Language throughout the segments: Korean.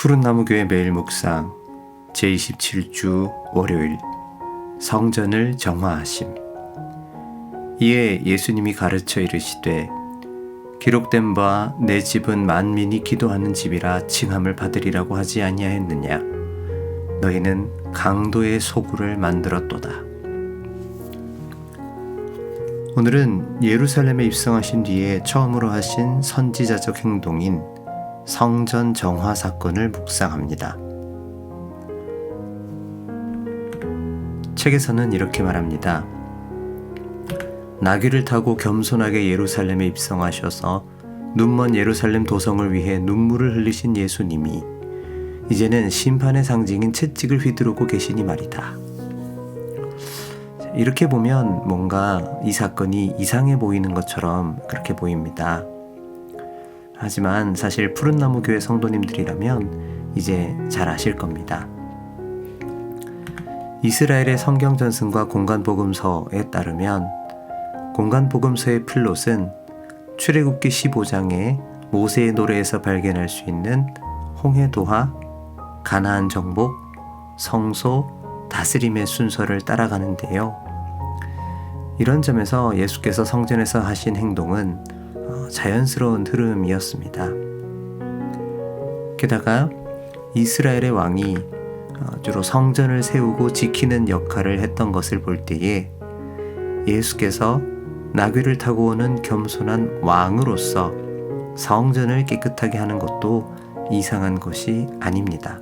푸른나무교회 매일 묵상 제27주 월요일 성전을 정화하심. 이에 예수님이 가르쳐 이르시되 기록된 바 내 집은 만민이 기도하는 집이라 칭함을 받으리라고 하지 아니하였느냐? 너희는 강도의 소굴을 만들었도다. 오늘은 예루살렘에 입성하신 뒤에 처음으로 하신 선지자적 행동인 성전 정화 사건을 묵상합니다. 책에서는 이렇게 말합니다. 나귀를 타고 겸손하게 예루살렘에 입성하셔서 눈먼 예루살렘 도성을 위해 눈물을 흘리신 예수님이 이제는 심판의 상징인 채찍을 휘두르고 계시니 말이다. 이렇게 보면 뭔가 이 사건이 이상해 보이는 것처럼 그렇게 보입니다. 하지만 사실 푸른나무 교회 성도님들이라면 이제 잘 아실 겁니다. 이스라엘의 성경 전승과 공간 복음서에 따르면 공간 복음서의 플롯은 출애굽기 15장의 모세의 노래에서 발견할 수 있는 홍해 도하, 가나안 정복, 성소, 다스림의 순서를 따라가는데요. 이런 점에서 예수께서 성전에서 하신 행동은 어, 자연스러운 흐름이었습니다. 게다가 이스라엘의 왕이 어, 주로 성전을 세우고 지키는 역할을 했던 것을 볼 때에 예수께서 나귀를 타고 오는 겸손한 왕으로서 성전을 깨끗하게 하는 것도 이상한 것이 아닙니다.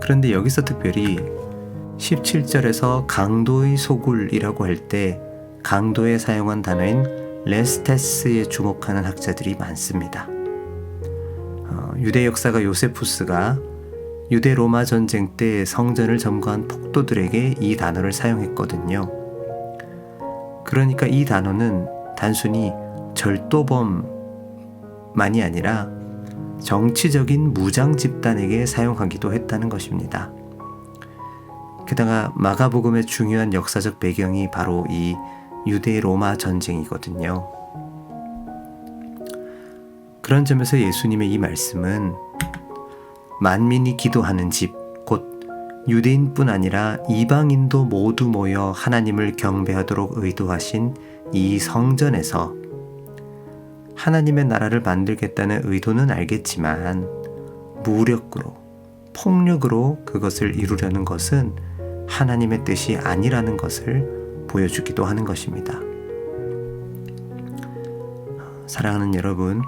그런데 여기서 특별히 17절에서 강도의 소굴이라고 할 때 강도에 사용한 단어인 레스테스에 주목하는 학자들이 많습니다. 어, 유대 역사가 요세푸스가 유대 로마 전쟁 때 성전을 점거한 폭도들에게 이 단어를 사용했거든요. 그러니까 이 단어는 단순히 절도범만이 아니라 정치적인 무장 집단에게 사용하기도 했다는 것입니다. 게다가 마가복음의 중요한 역사적 배경이 바로 이 유대 로마 전쟁이거든요. 그런 점에서 예수님의 이 말씀은 만민이 기도하는 집, 곧 유대인뿐 아니라 이방인도 모두 모여 하나님을 경배하도록 의도하신 이 성전에서 하나님의 나라를 만들겠다는 의도는 알겠지만 무력으로, 폭력으로 그것을 이루려는 것은 하나님의 뜻이 아니라는 것을 보여주기도 하는 것입니다. 사랑하는 여러분,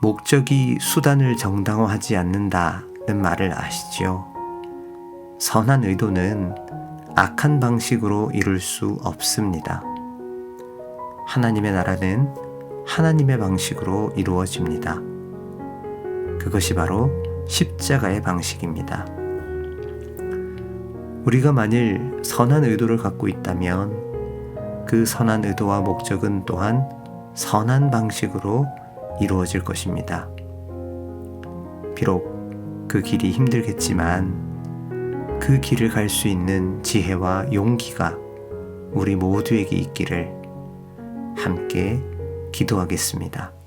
목적이 수단을 정당화하지 않는다는 말을 아시지요? 선한 의도는 악한 방식으로 이룰 수 없습니다. 하나님의 나라는 하나님의 방식으로 이루어집니다. 그것이 바로 십자가의 방식입니다. 우리가 만일 선한 의도를 갖고 있다면 그 선한 의도와 목적은 또한 선한 방식으로 이루어질 것입니다. 비록 그 길이 힘들겠지만 그 길을 갈 수 있는 지혜와 용기가 우리 모두에게 있기를 함께 기도하겠습니다.